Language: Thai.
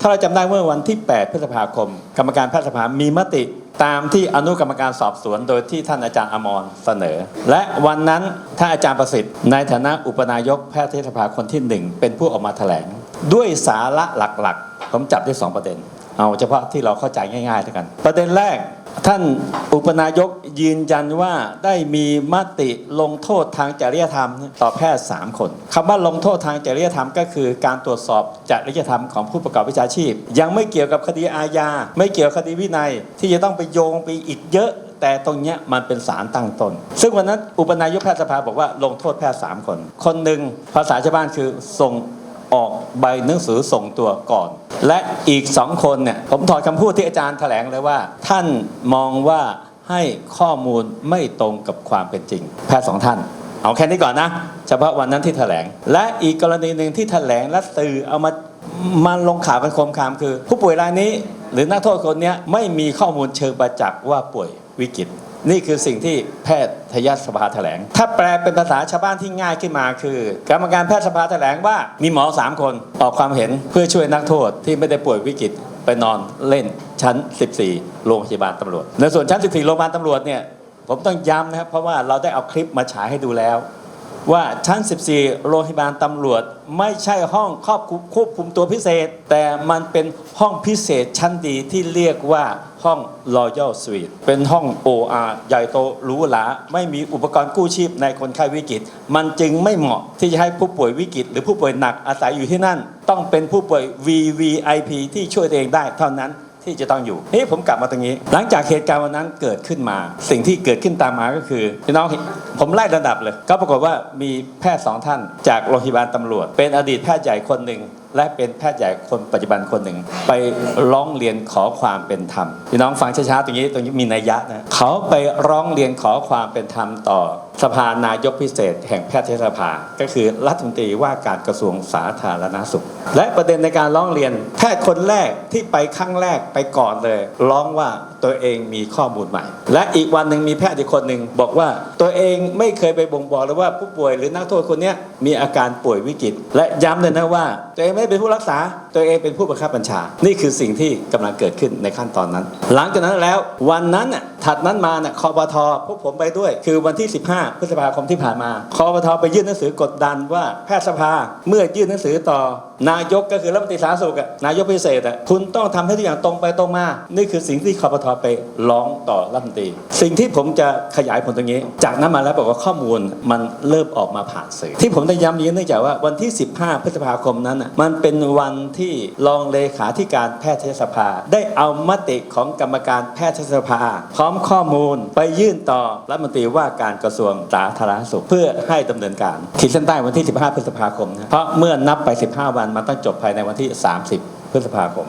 ถ้าเราจำได้เมื่อวันที่ 8 พฤษภาคม กรรมการแพทยสภามีมติตามที่อนุกรรมการสอบสวน โดยที่ท่านอาจารย์อมรเสนอ และวันนั้นท่านอาจารย์ประสิทธิ์ในฐานะอุปนายกแพทยสภาคนที่หนึ่งเป็นผู้ออกมาแถลง ด้วยสาระหลักๆ ผมจับได้สองประเด็น เอาเฉพาะที่เราเข้าใจง่ายๆแล้วกัน ประเด็นแรกท่านอุปนายกยืนยันว่าได้มีมติลงโทษทางจริยธรรมต่อแพทย์ 3 คนคำว่าลงโทษทางจริยธรรมก็คือการตรวจสอบจริยธรรมของผู้ประกอบวิชาชีพ ยังไม่เกี่ยวกับคดีอาญา ไม่เกี่ยวกับคดีวินัย ที่จะต้องไปโยงไปอีกเยอะ แต่ตรงนี้มันเป็นสารตั้งต้นซึ่งวันนั้นอุปนายกแพทยสภาบอกว่าลงโทษแพทย์ 3 คน คนหนึ่งภาษาชาวบ้านคือส่งออกใบหนังสือส่งตัวก่อน และอีกสองคนเนี่ยผมถอดคำพูดที่อาจารย์แถลงเลยว่า ท่านมองว่าให้ข้อมูลไม่ตรงกับความเป็นจริง แพทย์สองท่าน เอาแค่นี้ก่อนนะ เฉพาะวันนั้นที่แถลง และอีกกรณีหนึ่งที่แถลงและสื่อเอามามาลงข่าวเป็นโคมคามคือ ผู้ป่วยรายนี้ หรือนักโทษคนนี้ไม่มีข้อมูลเชิงประจักษ์ว่าป่วยวิกฤต นี่คือสิ่งที่แพทยสภาแถลง ถ้าแปลเป็นภาษาชาวบ้านที่ง่ายขึ้นมาคือ กรรมการแพทยสภาแถลงว่ามีหมอสามคนออกความเห็นเพื่อช่วยนักโทษที่ไม่ได้ป่วยวิกฤตไปนอนเล่นชั้น 14 โรงพยาบาลตำรวจ ในส่วนชั้น 14 โรงพยาบาลตำรวจเนี่ยผมต้องย้ำนะครับเพราะว่าเราได้เอาคลิปมาฉายให้ดูแล้ว ว่าชั้น 14 โรงพยาบาลตำรวจ ไม่ใช่ห้องครอบคุมควบคุมตัวพิเศษ แต่มันเป็นห้องพิเศษชั้นดีที่เรียกว่าห้อง Royal Suite เป็นห้อง OR ใหญ่โตหรูหราไม่มีอุปกรณ์กู้ชีพในคนไข้วิกฤต มันจึงไม่เหมาะที่จะให้ผู้ป่วยวิกฤต หรือผู้ป่วยหนักอาศัยอยู่ที่นั่น ต้องเป็นผู้ป่วย VVIP ที่ช่วยตัวเองได้เท่านั้น ที่จะต้องอยู่นี่ผมกลับมาตรงนี้ หลังจากเหตุการณ์วันนั้นเกิดขึ้นมา สิ่งที่เกิดขึ้นตามมาก็คือพี่น้องผมไล่ระดับเลย ก็ปรากฏว่ามีแพทย์สองท่าน จากโรงพยาบาลตำรวจ เป็นอดีตแพทย์ใหญ่คนหนึ่งและเป็นแพทย์ใหญ่คนปัจจุบันคนหนึ่ง ไปร้องเรียนขอความเป็นธรรมพี่น้องฟังช้าๆตรงนี้ตรงนี้มีนัยยะนะเขาไปร้องเรียนขอความเป็นธรรมต่อ สภานายกพิเศษ แห่งแพทยสภา ก็คือรัฐมนตรีว่าการกระทรวงสาธารณสุข และประเด็นในการร้องเรียน แพทย์คนแรกที่ไปครั้งแรกไปก่อนเลย ร้องว่าตัวเองมีข้อมูลใหม่ และอีกวันหนึ่งมีแพทย์อีกคนหนึ่งบอกว่าตัวเองไม่เคยไปบ่งบอกเลยว่าผู้ป่วยหรือนักโทษคนนี้มีอาการป่วยวิกฤต และย้ำเลยนะว่า ตัวเองไม่ได้เป็นผู้รักษา ตัวเองเป็นผู้บังคับบัญชา นี่คือสิ่งที่กำลังเกิดขึ้นในขั้นตอนนั้น หลังจากนั้นแล้ววันนั้นถัดนั้นมาน่ะคอปทพวกผมไปด้วย คือวันที่ 15 พฤษภาคมที่ผ่านมาคอปทไปยื่นหนังสือกดดันว่าแพทยสภาเมื่อยื่นหนังสือต่อนายกก็คือรัฐมนตรีสาธารณสุขนายกพิเศษอะคุณต้องทำให้ทุกอย่างตรงไปตรงมา นี่คือสิ่งที่คอปทไปร้องต่อรัฐมนตรี สิ่งที่ผมจะขยายผลตรงนี้ จากนั้นมาแล้วบอกว่าข้อมูลมันเริ่มออกมาผ่านสื่อ ที่ผมได้ย้ำนี้เนื่องจากว่าวันที่ 15 พฤษภาคมนั้นน่ะมันเป็นวันที่รองเลขาธิการแพทยสภา ได้เอามติของกรรมการแพทยสภาพร้อมข้อมูลไปยื่นต่อรัฐมนตรีว่าการกระทรวงสาธารณสุข เพื่อให้ดำเนินการขีดเส้นใต้วันที่ 15 พฤษภาคมนะเพราะเมื่อนับไป 15 วันมันต้องจบภายในวันที่ 30 พฤษภาคม